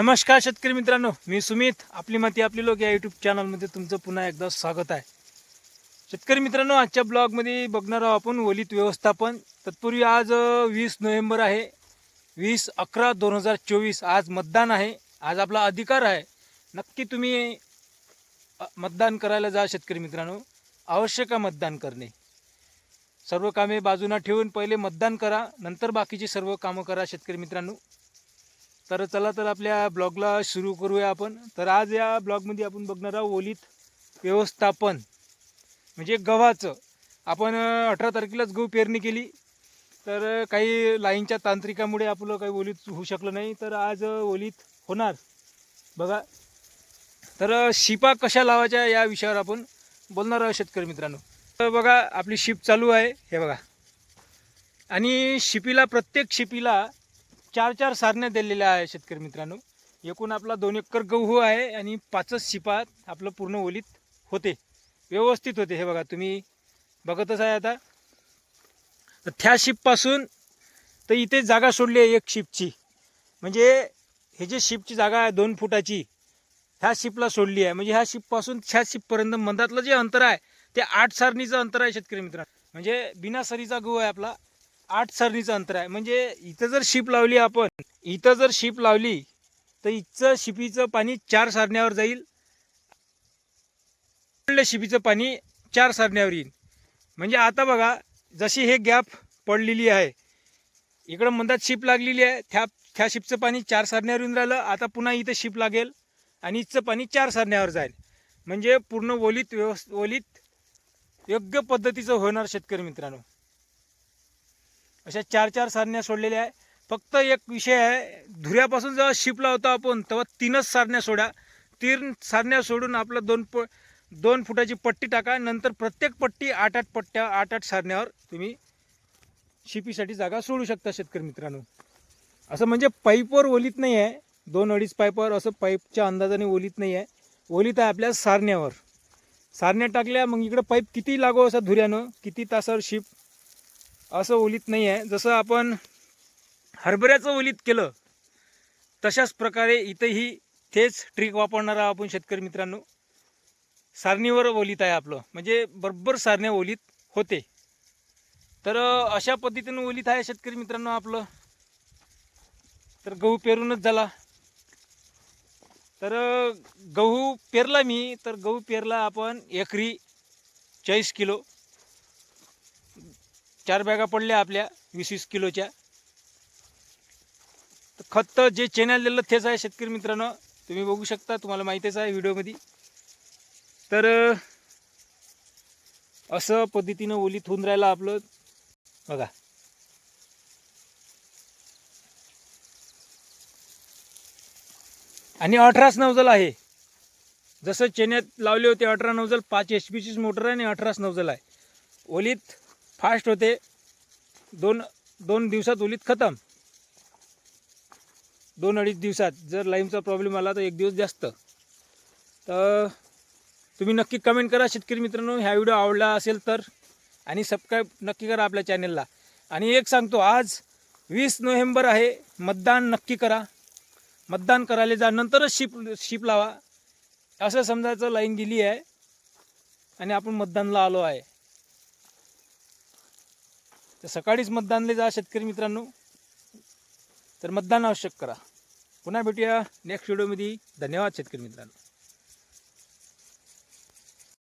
नमस्कार शेतकरी मित्रांनो मी सुमित. आपली माती आपली लोक या यूट्यूब चॅनलमध्ये तुमचं पुन्हा एकदा स्वागत आहे. शेतकरी मित्रांनो आजच्या ब्लॉगमध्ये बघणार आहोत आपण ओलीत व्यवस्थापन. तत्पूर्वी आज वीस नोव्हेंबर आहे. वीस अकरा दोन हजार चोवीस आज मतदान आहे. आज आपला अधिकार आहे. नक्की तुम्ही मतदान करायला जा शेतकरी मित्रांनो. आवश्यक आहे मतदान करणे? सर्व कामे बाजूला ठेवून पहिले मतदान करा. नंतर बाकीची सर्व कामं करा शेतकरी मित्रांनो. तर चला तर आपल्या ब्लॉगला सुरू करूया आपण. तर आज या ब्लॉगमध्ये आपण बघणार आहोत ओलीत व्यवस्थापन म्हणजे गव्हाचं. आपण अठरा तारखेलाच गहू पेरणी केली. तर काही लाईनच्या तांत्रिकामुळे आपलं काही ओलीत होऊ शकलं नाही. तर आज ओलीत होणार. बघा. तर शिपा कशा लावायच्या या विषयावर आपण बोलणार आहोत शेतकरी मित्रांनो. तर बघा आपली शिप चालू आहे. हे बघा. आणि शिपीला प्रत्येक शिपीला चार चार सारण्या दिलेल्या आहे शेतकरी मित्रांनो. एकूण आपला दोन एकर गहू आहे आणि पाचच शिपात आपलं पूर्ण ओलीत होते. व्यवस्थित होते हे बघा तुम्ही बघतच आहे आता. तर त्या शिपपासून तर इथे जागा सोडली आहे एक शिपची. म्हणजे हे जे शिपची जागा आहे दोन फुटाची ह्या शिपला सोडली आहे. म्हणजे ह्या शिपपासून ह्या शिपपर्यंत मंदातलं जे अंतर आहे ते आठ सारणीचं अंतर आहे शेतकरी मित्रांनो. म्हणजे बिना सरीचा गहू आहे आपला. आठ सरणीचं अंतर आहे. म्हणजे इथं जर शिप लावली आपण इथं जर शिप लावली तर इथचं शिपीचं पाणी चार सारण्यावर जाईल. शिपीचं पाणी चार सारण्यावर येईल. म्हणजे आता बघा जशी हे गॅप पडलेली आहे इकडं मंदात शिप लागलेली आहे त्या त्या शिपचं पाणी चार सारण्यावर येऊन राहिलं आता पुन्हा इथं शिप लागेल आणि इथचं पाणी चार सारण्यावर जाईल. म्हणजे पूर्ण ओलीत व्यवस्थ ओलीत योग्य पद्धतीचं होणार शेतकरी मित्रांनो. अशा चार चार सारण्या सोडलेल्या आहे. फक्त एक विषय आहे धुऱ्यापासून जेव्हा शिप लावतो आपण तेव्हा तीनच सारण्या सोडा. तीन सारण्या सोडून आपलं दोन प दोन फुटाची पट्टी टाका नंतर प्रत्येक पट्टी आठ आठ पट्ट्या आठ आठ सारण्यावर तुम्ही शिपीसाठी जागा सोडू शकता शेतकरी मित्रांनो. असं म्हणजे पाईपवर ओलीत नाही आहे दोन अडीच पाईपवर असं पाईपच्या अंदाजाने ओलीत नाही आहे. ओलीत आहे आपल्या सारण्यावर. सारण्या टाकल्या मग इकडं पाईप किती लागो असं धुऱ्यानं किती तासावर शिप असं ओलीत नाही आहे जसं आपण हरभऱ्याचं ओलीत केलं तशाच प्रकारे इथंही तेच ट्रिक वापरणार आहोत आपण शेतकरी मित्रांनो सारणीवर ओलीत आहे आपलं. म्हणजे बरोबर सारण्या ओलीत होते. तर अशा पद्धतीनं ओलीत आहे शेतकरी मित्रांनो आपलं. तर गहू पेरूनच झाला. तर गहू पेरला मी. तर गहू पेरला आपण एकरी चाळीस किलो. चार बॅगा पडल्या आपल्या वीस वीस किलोच्या. तर खत जे चॅनल दिलं तेच आहे शेतकरी मित्रांनो. तुम्ही बघू शकता तुम्हाला माहितीच आहे व्हिडिओमध्ये. तर असं पद्धतीनं ओलीत होऊन राहिलं आपलं. बघा. आणि अठराच नवजल आहे. जसं चेन्यात लावले होते अठरा नवजल पाच एच पीचीच मोटर आहे आणि अठराच नवजल आहे. ओलीत फास्ट होते. दोन दोन दिवसात ओलीत खतम. दोन अडीच दिवसात. जर लाईनचा प्रॉब्लेम आला तर एक दिवस जास्त. तर तुम्ही नक्की कमेंट करा शेतकरी मित्रांनो. ह्या व्हिडिओ आवडला असेल तर आणि सबस्क्राईब नक्की करा आपल्या चॅनलला. आणि एक सांगतो आज वीस नोव्हेंबर आहे. मतदान नक्की करा. मतदान करायला जा नंतरच शिप शिप लावा. असं समजायचं लाईन गेली आहे. आणि आपण मतदानला आलो आहे. तर सकाळीच मतदानले जा शेतकरी मित्रांनो. तर मतदान आवश्यक करा. पुन्हा भेटूया नेक्स्ट व्हिडिओमध्ये धन्यवाद शेतकरी मित्रांनो.